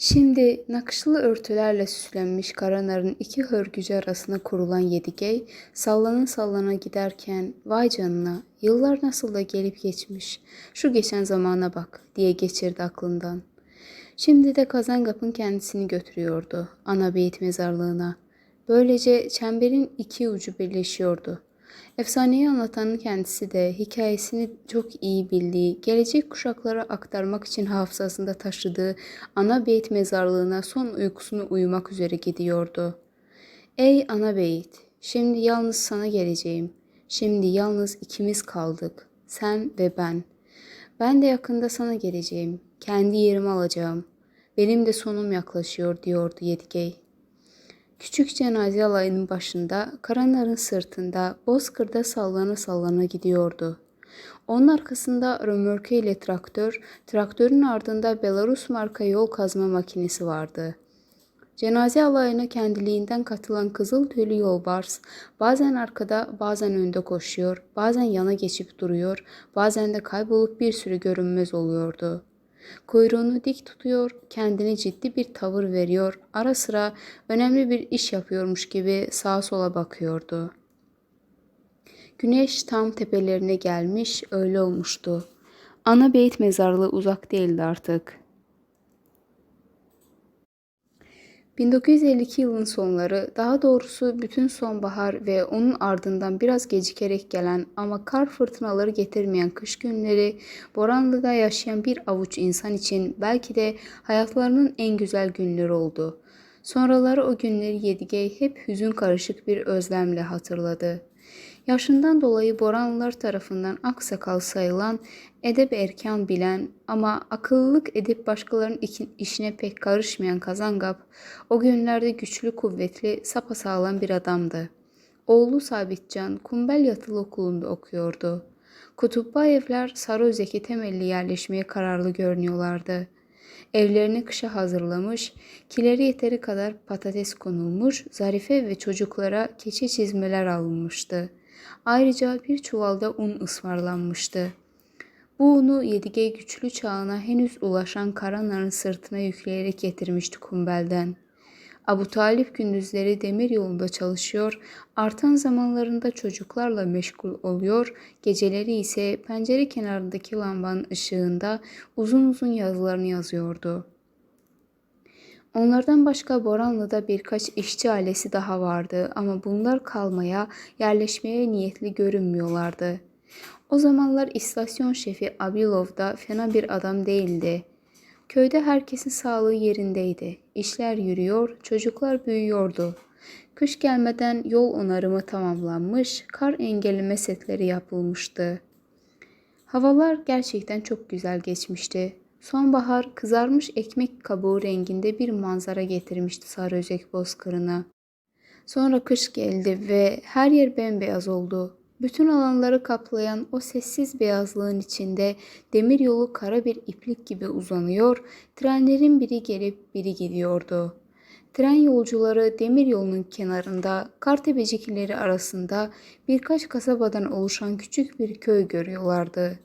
Şimdi nakışlı örtülerle süslenmiş karanarın iki hörgücü arasına kurulan Yedigey sallana sallana giderken vay canına yıllar nasıl da gelip geçmiş şu geçen zamana bak diye geçirdi aklından. Şimdi de Kazangap'ın kendisini götürüyordu ana beyit mezarlığına. Böylece çemberin iki ucu birleşiyordu. Efsaneyi anlatanın kendisi de hikayesini çok iyi bildiği, gelecek kuşaklara aktarmak için hafızasında taşıdığı ana beyit mezarlığına son uykusunu uyumak üzere gidiyordu. Ey ana beyit, şimdi yalnız sana geleceğim. Şimdi yalnız ikimiz kaldık. Sen ve ben. Ben de yakında sana geleceğim. Kendi yerimi alacağım. Benim de sonum yaklaşıyor diyordu Yedigey. Küçük cenaze alayının başında, Karanar'ın sırtında, Bozkır'da sallana sallana gidiyordu. Onun arkasında römorke ile traktör, traktörün ardında Belarus marka yol kazma makinesi vardı. Cenaze alayına kendiliğinden katılan kızıl tüylü yolbars bazen arkada bazen önde koşuyor, bazen yana geçip duruyor, bazen de kaybolup bir sürü görünmez oluyordu.'' Kuyruğunu dik tutuyor, kendini ciddi bir tavır veriyor, ara sıra önemli bir iş yapıyormuş gibi sağa sola bakıyordu. Güneş tam tepelerine gelmiş, öyle olmuştu. Ana beyit mezarlığı uzak değildi artık. 1952 yılın sonları, daha doğrusu bütün sonbahar ve onun ardından biraz gecikerek gelen ama kar fırtınaları getirmeyen kış günleri, Boranlı'da yaşayan bir avuç insan için belki de hayatlarının en güzel günleri oldu. Sonraları o günleri Yedigey hep hüzün karışık bir özlemle hatırladı. Yaşından dolayı Boranlılar tarafından aksakal sayılan, edep erkan bilen ama akıllılık edip başkalarının işine pek karışmayan Kazangap, o günlerde güçlü kuvvetli, sapasağlam bir adamdı. Oğlu Sabitcan Kumbel Yatılı Okulu'nda okuyordu. Kutupbayevler Sarıözek'e temelli yerleşmeye kararlı görünüyorlardı. Evlerini kışa hazırlamış, kileri yeteri kadar patates konulmuş, Zarife ve çocuklara keçe çizmeler alınmıştı. Ayrıca bir çuvalda un ısmarlanmıştı. Bu unu Yedige güçlü çağına henüz ulaşan Karanar'ın sırtına yükleyerek getirmişti Kumbel'den. Abu Talip gündüzleri demir yolunda çalışıyor, artan zamanlarında çocuklarla meşgul oluyor, geceleri ise pencere kenarındaki lambanın ışığında uzun uzun yazılarını yazıyordu.'' Onlardan başka Boranlı'da birkaç işçi ailesi daha vardı ama bunlar kalmaya, yerleşmeye niyetli görünmüyorlardı. O zamanlar istasyon şefi Abilov da fena bir adam değildi. Köyde herkesin sağlığı yerindeydi. İşler yürüyor, çocuklar büyüyordu. Kış gelmeden yol onarımı tamamlanmış, kar engelleme setleri yapılmıştı. Havalar gerçekten çok güzel geçmişti. Sonbahar kızarmış ekmek kabuğu renginde bir manzara getirmişti Sarıöcek bozkırına. Sonra kış geldi ve her yer bembeyaz oldu. Bütün alanları kaplayan o sessiz beyazlığın içinde demir yolu kara bir iplik gibi uzanıyor, trenlerin biri gelip biri gidiyordu. Tren yolcuları demir yolunun kenarında, kartebecikleri arasında birkaç kasabadan oluşan küçük bir köy görüyorlardı.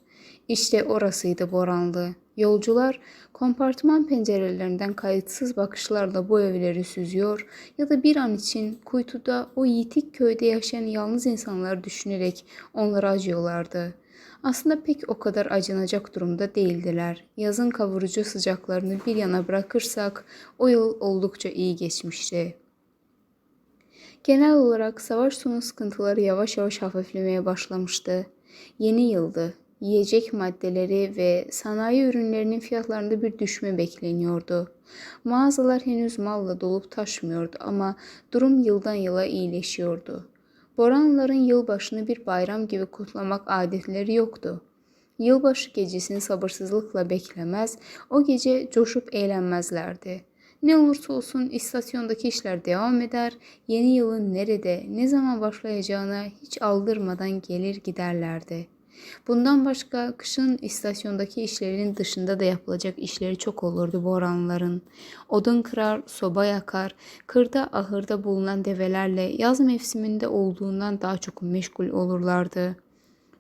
İşte orasıydı Boranlı. Yolcular kompartıman pencerelerinden kayıtsız bakışlarla bu evleri süzüyor ya da bir an için kuytuda o yitik köyde yaşayan yalnız insanları düşünerek onlara acıyorlardı. Aslında pek o kadar acınacak durumda değildiler. Yazın kavurucu sıcaklarını bir yana bırakırsak o yıl oldukça iyi geçmişti. Genel olarak savaş sonu sıkıntıları yavaş yavaş hafiflemeye başlamıştı. Yeni yıldı yiyecek maddeleri ve sanayi ürünlerinin fiyatlarında bir düşme bekleniyordu. Mağazalar henüz malla dolup taşmıyordu ama durum yıldan yıla iyileşiyordu. Boranlıların yılbaşını bir bayram gibi kutlamak adetleri yoktu. Yılbaşı gecesini sabırsızlıkla beklemez, o gece coşup eğlenmezlerdi. Ne olursa olsun istasyondaki işler devam eder, yeni yılın nerede, ne zaman başlayacağına hiç aldırmadan gelir giderlerdi.'' Bundan başka kışın istasyondaki işlerin dışında da yapılacak işleri çok olurdu bu oranların. Odun kırar, soba yakar, kırda ahırda bulunan develerle yaz mevsiminde olduğundan daha çok meşgul olurlardı.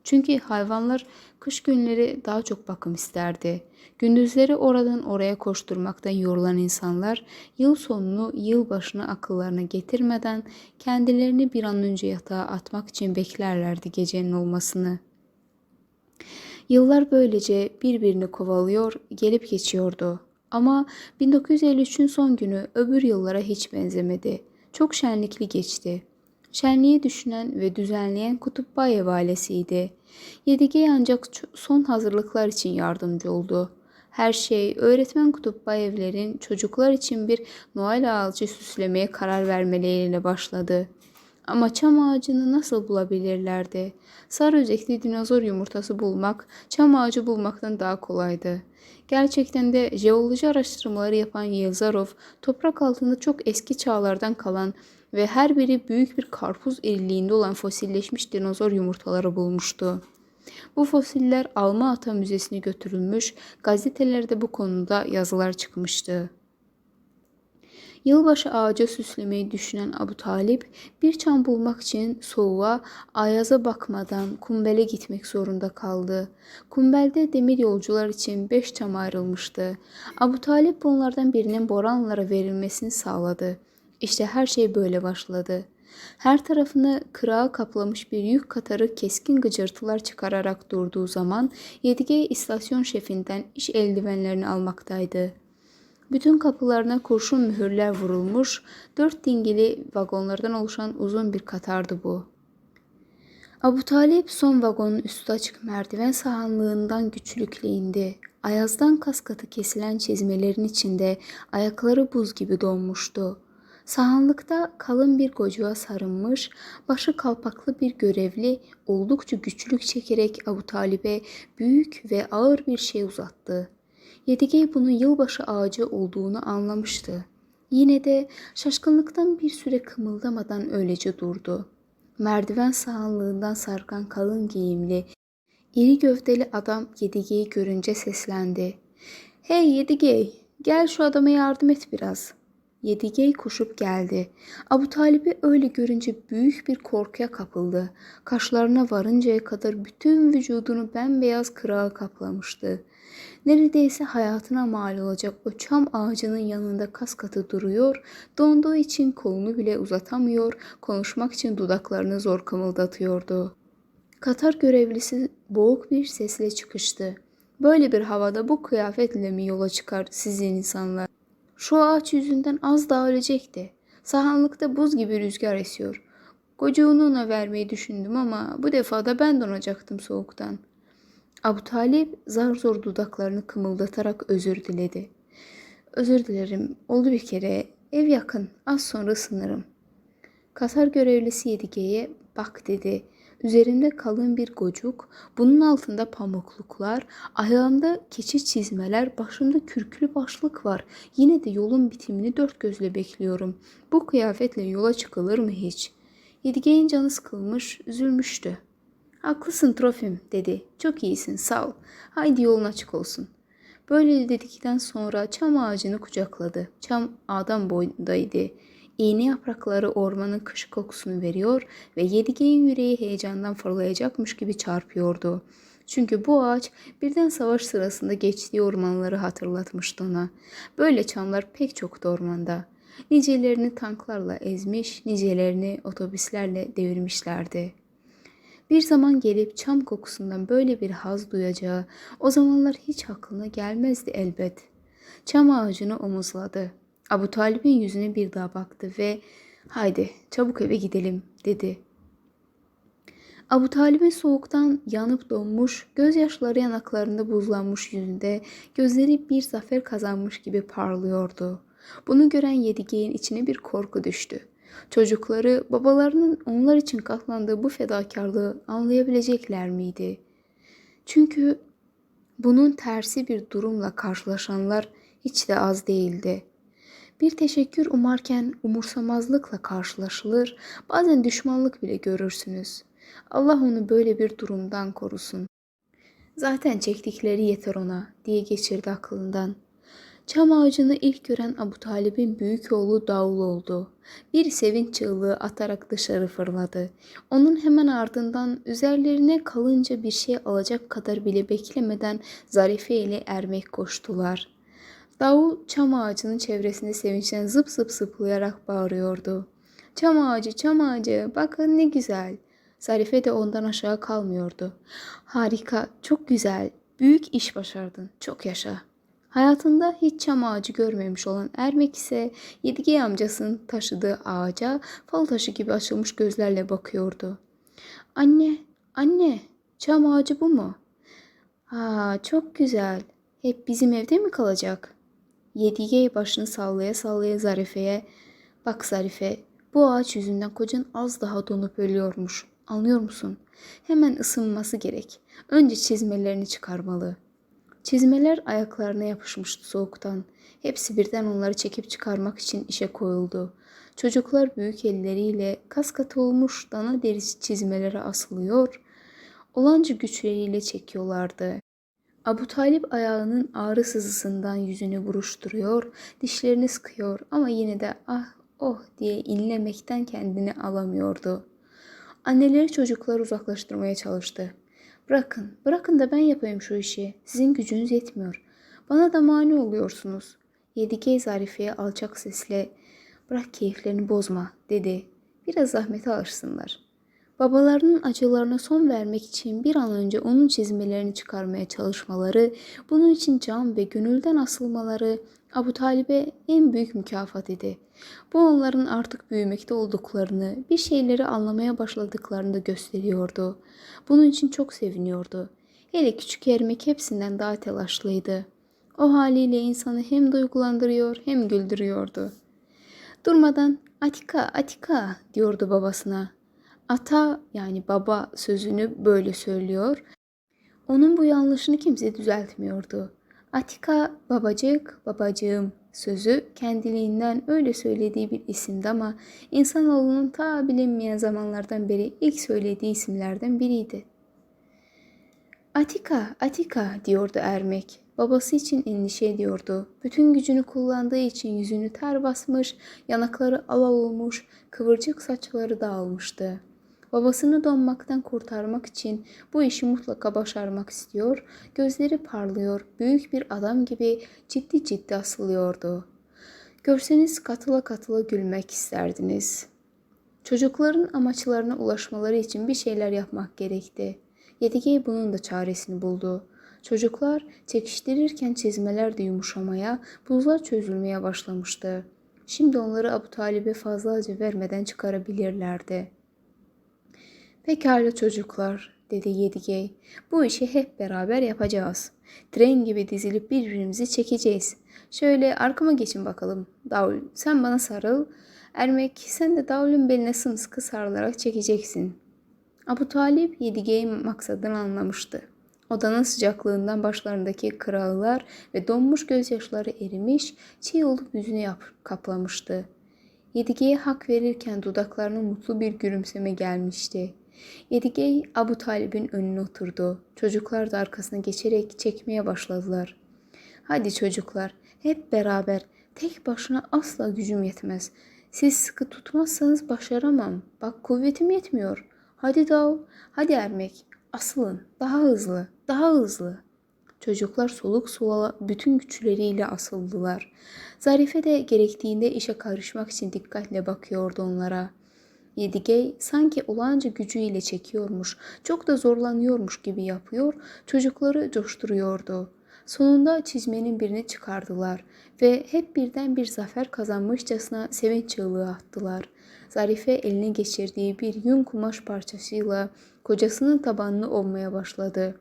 Çünkü hayvanlar kış günleri daha çok bakım isterdi. Gündüzleri oradan oraya koşturmaktan yorulan insanlar yıl sonunu yıl başına akıllarına getirmeden kendilerini bir an önce yatağa atmak için beklerlerdi gecenin olmasını. Yıllar böylece birbirini kovalıyor, gelip geçiyordu. Ama 1953'ün son günü öbür yıllara hiç benzemedi. Çok şenlikli geçti. Şenliği düşünen ve düzenleyen Kutupbayev ailesiydi. Yedigey ancak son hazırlıklar için yardımcı oldu. Her şey öğretmen Kutupbayevlerin çocuklar için bir Noel ağacı süslemeye karar vermeleriyle başladı. Ama çam ağacını nasıl bulabilirlerdi? Sarı özekli dinozor yumurtası bulmak, çam ağacı bulmaktan daha kolaydı. Gerçekten de jeoloji araştırmaları yapan Yelzarov, toprak altında çok eski çağlardan kalan ve her biri büyük bir karpuz iriliğinde olan fosilleşmiş dinozor yumurtaları bulmuştu. Bu fosiller Alma Ata Müzesi'ne götürülmüş, gazetelerde bu konuda yazılar çıkmıştı. Yılbaşı ağaca süslemeyi düşünen Abu Talip bir çam bulmak için soğuğa, ayaza bakmadan Kumbel'e gitmek zorunda kaldı. Kumbel'de demir yolcular için beş çam ayrılmıştı. Abu Talip bunlardan birinin Boranlara verilmesini sağladı. İşte her şey böyle başladı. Her tarafını kırağa kaplamış bir yük katarı keskin gıcırtılar çıkararak durduğu zaman Yedige istasyon şefinden iş eldivenlerini almaktaydı. Bütün kapılarına kurşun mühürler vurulmuş, dört dingili vagonlardan oluşan uzun bir katardı bu. Abu Talip son vagonun üstü açık merdiven sahanlığından güçlükle indi. Ayazdan kaskatı kesilen çizmelerin içinde ayakları buz gibi donmuştu. Sahanlıkta kalın bir gocuğa sarılmış, başı kalpaklı bir görevli oldukça güçlük çekerek Abu Talib'e büyük ve ağır bir şey uzattı. Yedigey bunun yılbaşı ağacı olduğunu anlamıştı. Yine de şaşkınlıktan bir süre kımıldamadan öylece durdu. Merdiven sahanlığından sarkan kalın giyimli, iri gövdeli adam Yedigey'i görünce seslendi. ''Hey Yedigey, gel şu adama yardım et biraz.'' Yedigey koşup geldi. Abu Talib'i öyle görünce büyük bir korkuya kapıldı. Kaşlarına varıncaya kadar bütün vücudunu bembeyaz kırağa kaplamıştı. Neredeyse hayatına mal olacak o çam ağacının yanında kas katı duruyor, donduğu için kolunu bile uzatamıyor, konuşmak için dudaklarını zor kımıldatıyordu. Katar görevlisi boğuk bir sesle çıkıştı. Böyle bir havada bu kıyafetle mi yola çıkar sizin insanlar? Şu ağaç yüzünden az daha ölecekti. Sahanlıkta buz gibi rüzgar esiyor. Kocuğunu ona vermeyi düşündüm ama bu defa da ben donacaktım soğuktan.'' Abu Talip zar zor dudaklarını kımıldatarak özür diledi. Özür dilerim. Oldu bir kere. Ev yakın. Az sonra ısınırım. Kasar görevlisi Yedige'ye bak dedi. Üzerinde kalın bir gocuk, bunun altında pamukluklar, ayağında keçi çizmeler, başımda kürklü başlık var. Yine de yolun bitimini dört gözle bekliyorum. Bu kıyafetle yola çıkılır mı hiç? Yedige'nin canı sıkılmış, üzülmüştü. Haklısın Trofim dedi. Çok iyisin sağ ol. Haydi yolun açık olsun. Böyle dedikten sonra çam ağacını kucakladı. Çam adam boyundaydı. İğne yaprakları ormanın kış kokusunu veriyor ve Yedige'nin yüreği heyecandan fırlayacakmış gibi çarpıyordu. Çünkü bu ağaç birden savaş sırasında geçtiği ormanları hatırlatmıştı ona. Böyle çamlar pek çoktu ormanda. Nicelerini tanklarla ezmiş, nicelerini otobüslerle devirmişlerdi. Bir zaman gelip çam kokusundan böyle bir haz duyacağı o zamanlar hiç aklına gelmezdi elbet. Çam ağacını omuzladı. Abu Talib'in yüzüne bir daha baktı ve haydi çabuk eve gidelim dedi. Abu Talib'in soğuktan yanıp donmuş, gözyaşları yanaklarında buzlanmış yüzünde gözleri bir zafer kazanmış gibi parlıyordu. Bunu gören Yedige'nin içine bir korku düştü. Çocukları babalarının onlar için katlandığı bu fedakarlığı anlayabilecekler miydi? Çünkü bunun tersi bir durumla karşılaşanlar hiç de az değildi. Bir teşekkür umarken umursamazlıkla karşılaşılır, bazen düşmanlık bile görürsünüz. Allah onu böyle bir durumdan korusun. Zaten çektikleri yeter ona diye geçirdi aklından. Çam ağacını ilk gören Abu Talib'in büyük oğlu Davul oldu. Bir sevinç çığlığı atarak dışarı fırladı. Onun hemen ardından üzerlerine kalınca bir şey alacak kadar bile beklemeden Zarife ile Ermek koştular. Davul çam ağacının çevresinde sevinçten zıp zıp zıplayarak bağırıyordu. Çam ağacı, çam ağacı, bakın ne güzel. Zarife de ondan aşağı kalmıyordu. Harika, çok güzel, büyük iş başardın, çok yaşa. Hayatında hiç çam ağacı görmemiş olan Ermek ise Yedige amcasının taşıdığı ağaca fal taşı gibi açılmış gözlerle bakıyordu. Anne, anne, çam ağacı bu mu? Ha, çok güzel. Hep bizim evde mi kalacak? Yedige başını sallaya sallaya Zarife'ye, bak Zarife, bu ağaç yüzünden kocan az daha donup ölüyormuş. Anlıyor musun? Hemen ısınması gerek. Önce çizmelerini çıkarmalı. Çizmeler ayaklarına yapışmıştı soğuktan. Hepsi birden onları çekip çıkarmak için işe koyuldu. Çocuklar büyük elleriyle kas katı olmuş dana derisi çizmelere asılıyor, olanca güçleriyle çekiyorlardı. Abu Talip ayağının ağrı sızısından yüzünü buruşturuyor, dişlerini sıkıyor ama yine de ah oh diye inlemekten kendini alamıyordu. Anneleri çocukları uzaklaştırmaya çalıştı. Bırakın, bırakın da ben yapayım şu işi. Sizin gücünüz yetmiyor. Bana da mani oluyorsunuz. Yedike Zarife'ye alçak sesle bırak keyiflerini bozma dedi. Biraz zahmete alışsınlar. Babalarının acılarına son vermek için bir an önce onun çizmelerini çıkarmaya çalışmaları, bunun için can ve gönülden asılmaları Abu Talib'e en büyük mükafat idi. Bu onların artık büyümekte olduklarını, bir şeyleri anlamaya başladıklarını da gösteriyordu. Bunun için çok seviniyordu. Hele küçük Ermek hepsinden daha telaşlıydı. O haliyle insanı hem duygulandırıyor hem güldürüyordu. Durmadan Atika, Atika diyordu babasına. Ata yani baba sözünü böyle söylüyor. Onun bu yanlışını kimse düzeltmiyordu. Atika babacık, babacığım sözü kendiliğinden öyle söylediği bir isimdi ama insanoğlunun ta bilinmeyen zamanlardan beri ilk söylediği isimlerden biriydi. Atika, Atika diyordu Ermek. Babası için endişe ediyordu. Bütün gücünü kullandığı için yüzünü ter basmış, yanakları alal olmuş, kıvırcık saçları dağılmıştı. Babasını donmaktan kurtarmak için bu işi mutlaka başarmak istiyor, gözleri parlıyor, büyük bir adam gibi ciddi ciddi asılıyordu. Görseniz katıla katıla gülmek isterdiniz. Çocukların amaçlarına ulaşmaları için bir şeyler yapmak gerekti. Yedigey bunun da çaresini buldu. Çocuklar çekiştirirken çizmeler de yumuşamaya, buzlar çözülmeye başlamıştı. Şimdi onları Abu Talib'e fazlaca vermeden çıkarabilirlerdi. Pekala çocuklar, dedi Yedigey. Bu işi hep beraber yapacağız. Tren gibi dizilip birbirimizi çekeceğiz. Şöyle arkama geçin bakalım. Davul, sen bana sarıl. Ermek, sen de davulun beline sımsıkı sarılarak çekeceksin. Abu Talip Yedigey'in maksadını anlamıştı. Odanın sıcaklığından başlarındaki kırağılar ve donmuş gözyaşları erimiş, çiğ olup yüzünü yap kaplamıştı. Yedigey'e hak verirken dudaklarına mutlu bir gülümseme gelmişti. Yedigey Abu Talib'in önüne oturdu. Çocuklar da arkasına geçerek çekmeye başladılar. Hadi çocuklar hep beraber tek başına asla gücüm yetmez. Siz sıkı tutmazsanız başaramam. Bak kuvvetim yetmiyor. Hadi Dav, hadi Ermek. Asılın. Daha hızlı, daha hızlı. Çocuklar soluk soluğa bütün güçleriyle asıldılar. Zarife de gerektiğinde işe karışmak için dikkatle bakıyordu onlara.'' Yedigey sanki olanca gücüyle çekiyormuş, çok da zorlanıyormuş gibi yapıyor, çocukları coşturuyordu. Sonunda çizmenin birini çıkardılar ve hep birden bir zafer kazanmışçasına sevinç çığlığı attılar. Zarife eline geçirdiği bir yün kumaş parçasıyla kocasının tabanını ovmaya başladı.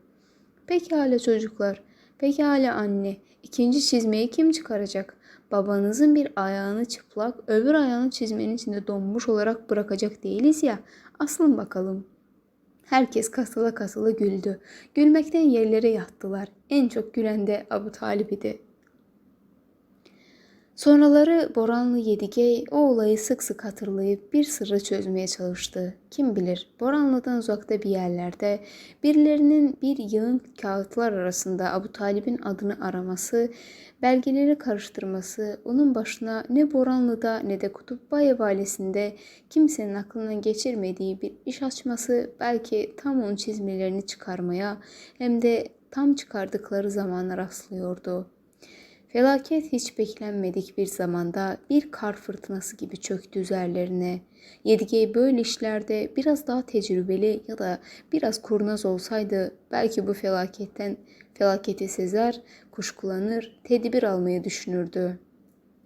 Pekala çocuklar, pekala anne, ikinci çizmeyi kim çıkaracak? Babanızın bir ayağını çıplak, öbür ayağını çizmenin içinde donmuş olarak bırakacak değiliz ya. Asılın bakalım. Herkes kasıla kasıla güldü. Gülmekten yerlere yattılar. En çok gülen de Abu Talib idi. Sonraları Boranlı Yedigey o olayı sık sık hatırlayıp bir sırrı çözmeye çalıştı. Kim bilir Boranlı'dan uzakta bir yerlerde birilerinin bir yığın kağıtlar arasında Abu Talib'in adını araması, belgeleri karıştırması, onun başına ne Boranlı'da ne de Kutupbaye valesinde kimsenin aklından geçirmediği bir iş açması belki tam onun çizmelerini çıkarmaya hem de tam çıkardıkları zamana rastlıyordu. Felaket hiç beklenmedik bir zamanda bir kar fırtınası gibi çöktü üzerlerine. Yedigey böyle işlerde biraz daha tecrübeli ya da biraz kurnaz olsaydı belki bu felaketten felaketi sezer, kuşkulanır, tedbir almayı düşünürdü.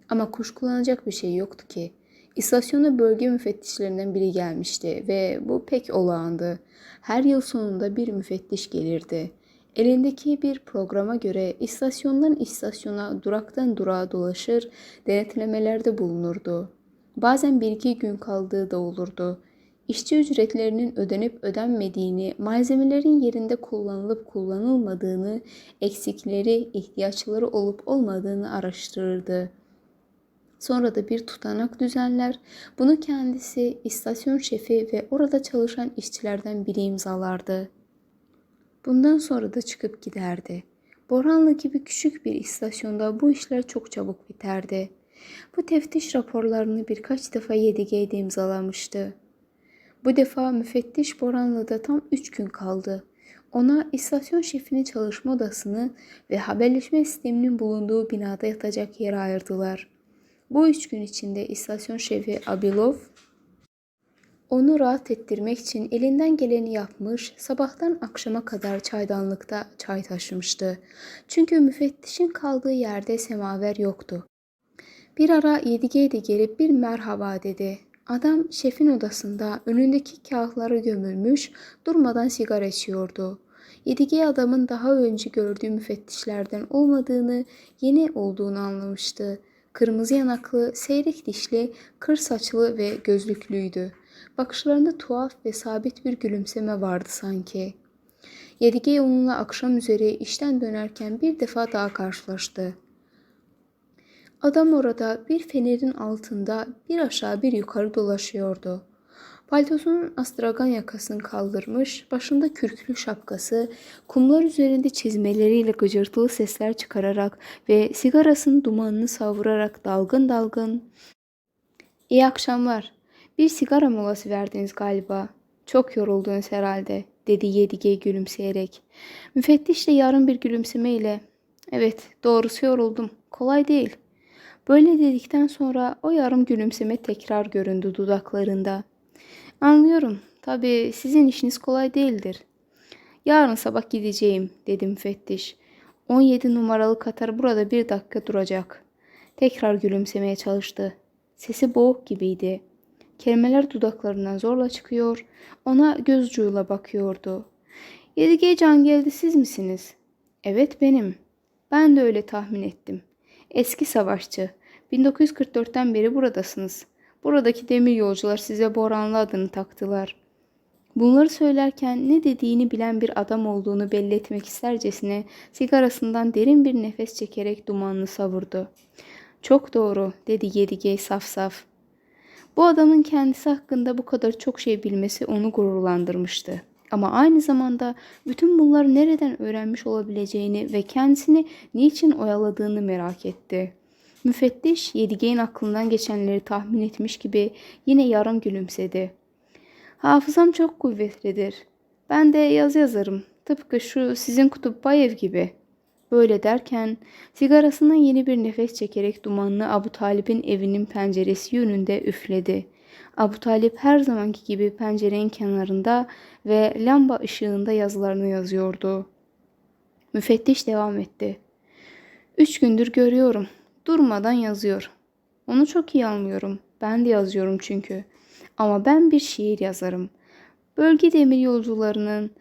Ama kuşkulanacak bir şey yoktu ki. İstasyona bölge müfettişlerinden biri gelmişti ve bu pek olağandı. Her yıl sonunda bir müfettiş gelirdi. Elindeki bir programa göre istasyondan istasyona, duraktan durağa dolaşır, denetlemelerde bulunurdu. Bazen bir iki gün kaldığı da olurdu. İşçi ücretlerinin ödenip ödenmediğini, malzemelerin yerinde kullanılıp kullanılmadığını, eksikleri, ihtiyaçları olup olmadığını araştırırdı. Sonra da bir tutanak düzenler. Bunu kendisi, istasyon şefi ve orada çalışan işçilerden biri imzalardı. Bundan sonra da çıkıp giderdi. Boranlı gibi küçük bir istasyonda bu işler çok çabuk biterdi. Bu teftiş raporlarını birkaç defa Yedige'de imzalamıştı. Bu defa müfettiş Boranlı'da tam üç gün kaldı. Ona istasyon şefinin çalışma odasını ve haberleşme sisteminin bulunduğu binada yatacak yer ayırdılar. Bu üç gün içinde istasyon şefi Abilov onu rahat ettirmek için elinden geleni yapmış, sabahtan akşama kadar çaydanlıkta çay taşımıştı. Çünkü müfettişin kaldığı yerde semaver yoktu. Bir ara Yedigey'de gelip bir merhaba dedi. Adam şefin odasında önündeki kağıtları gömülmüş, durmadan sigara içiyordu. Yedigey adamın daha önce gördüğü müfettişlerden olmadığını, yeni olduğunu anlamıştı. Kırmızı yanaklı, seyrek dişli, kır saçlı ve gözlüklüydü. Bakışlarında tuhaf ve sabit bir gülümseme vardı sanki. Yedigey onunla akşam üzeri işten dönerken bir defa daha karşılaştı. Adam orada bir fenerin altında bir aşağı bir yukarı dolaşıyordu. Paltosunun astragan yakasını kaldırmış, başında kürklü şapkası, kumlar üzerinde çizmeleriyle gıcırtılı sesler çıkararak ve sigarasının dumanını savurarak dalgın dalgın ''İyi akşamlar, bir sigara molası verdiniz galiba. Çok yoruldunuz herhalde, dedi Yedige gülümseyerek. Müfettiş de yarın bir gülümsemeyle, evet doğrusu yoruldum, kolay değil. Böyle dedikten sonra o yarım gülümseme tekrar göründü dudaklarında. Anlıyorum, tabii sizin işiniz kolay değildir. Yarın sabah gideceğim, dedi müfettiş. 17 numaralı Katar burada bir dakika duracak. Tekrar gülümsemeye çalıştı. Sesi boğuk gibiydi. Kelimeler dudaklarından zorla çıkıyor. Ona göz ucuyla bakıyordu. Yedige Can geldi siz misiniz? Evet benim. Ben de öyle tahmin ettim. Eski savaşçı. 1944'ten beri buradasınız. Buradaki demir yolcular size Boranlı adını taktılar. Bunları söylerken ne dediğini bilen bir adam olduğunu belli etmek istercesine sigarasından derin bir nefes çekerek dumanını savurdu. Çok doğru dedi Yedigey saf saf. Bu adamın kendisi hakkında bu kadar çok şey bilmesi onu gururlandırmıştı. Ama aynı zamanda bütün bunları nereden öğrenmiş olabileceğini ve kendisini niçin oyaladığını merak etti. Müfettiş Yedige'nin aklından geçenleri tahmin etmiş gibi yine yarım gülümsedi. Hafızam çok kuvvetlidir. Ben de yaz yazarım. Tıpkı şu sizin Kutupbayev gibi. Böyle derken sigarasından yeni bir nefes çekerek dumanını Abu Talip'in evinin penceresi yönünde üfledi. Abu Talip her zamanki gibi pencerenin kenarında ve lamba ışığında yazılarını yazıyordu. Müfettiş devam etti. Üç gündür görüyorum. Durmadan yazıyor. Onu çok iyi anlıyorum. Ben de yazıyorum çünkü. Ama ben bir şiir yazarım. Bölge demir yolcularının,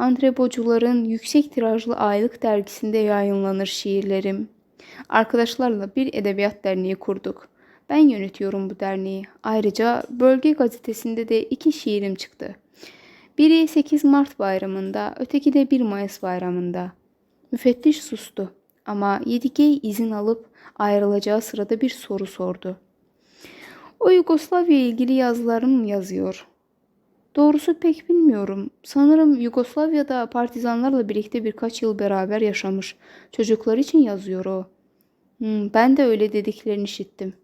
Antrebocuların yüksek tirajlı aylık dergisinde yayınlanır şiirlerim. Arkadaşlarla bir edebiyat derneği kurduk. Ben yönetiyorum bu derneği. Ayrıca bölge gazetesinde de iki şiirim çıktı. Biri 8 Mart bayramında, öteki de 1 Mayıs bayramında. Müfettiş sustu. Ama Yedigey izin alıp ayrılacağı sırada bir soru sordu. O Yugoslavya ilgili yazılarım yazıyor. Doğrusu pek bilmiyorum. Sanırım Yugoslavya'da partizanlarla birlikte birkaç yıl beraber yaşamış. Çocuklar için yazıyor o. Hmm, ben de öyle dediklerini işittim.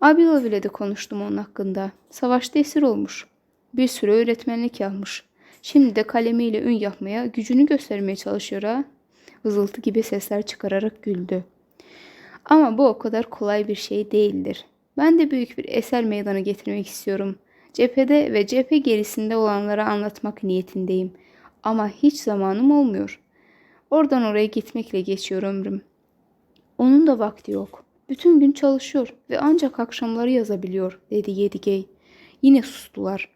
Abilov ile de konuştum onun hakkında. Savaşta esir olmuş. Bir süre öğretmenlik yapmış. Şimdi de kalemiyle ün yapmaya, gücünü göstermeye çalışıyor ha. Vızıltı gibi sesler çıkararak güldü. Ama bu o kadar kolay bir şey değildir. Ben de büyük bir eser meydana getirmek istiyorum. Cephede ve cephe gerisinde olanlara anlatmak niyetindeyim. Ama hiç zamanım olmuyor. Oradan oraya gitmekle geçiyor ömrüm. Onun da vakti yok. Bütün gün çalışıyor ve ancak akşamları yazabiliyor, dedi Yedigey. Yine sustular.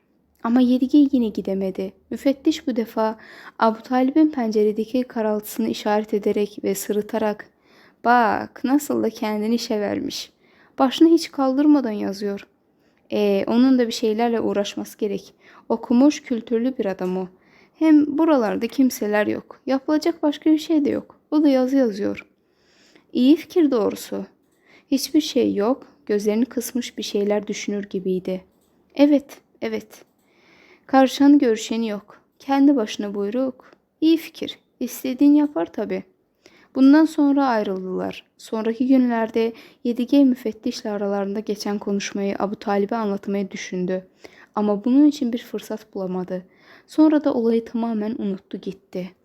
Ama Yedigey yine gidemedi. Müfettiş bu defa Abu Talib'in penceredeki karaltısını işaret ederek ve sırıtarak ''Bak nasıl da kendini işe vermiş. Başını hiç kaldırmadan yazıyor. E, onun da bir şeylerle uğraşması gerek. Okumuş, kültürlü bir adam o. Hem buralarda kimseler yok. Yapılacak başka bir şey de yok. O da yazı yazıyor. İyi fikir doğrusu. Hiçbir şey yok. Gözlerini kısmış bir şeyler düşünür gibiydi. Evet, evet. Karışanı görüşeni yok. Kendi başına buyruk. İyi fikir. İstediğin yapar tabii. Bundan sonra ayrıldılar. Sonraki günlerde Yedige müfettişle aralarında geçen konuşmayı Abu Talib'e anlatmayı düşündü. Ama bunun için bir fırsat bulamadı. Sonra da olayı tamamen unuttu gitti.''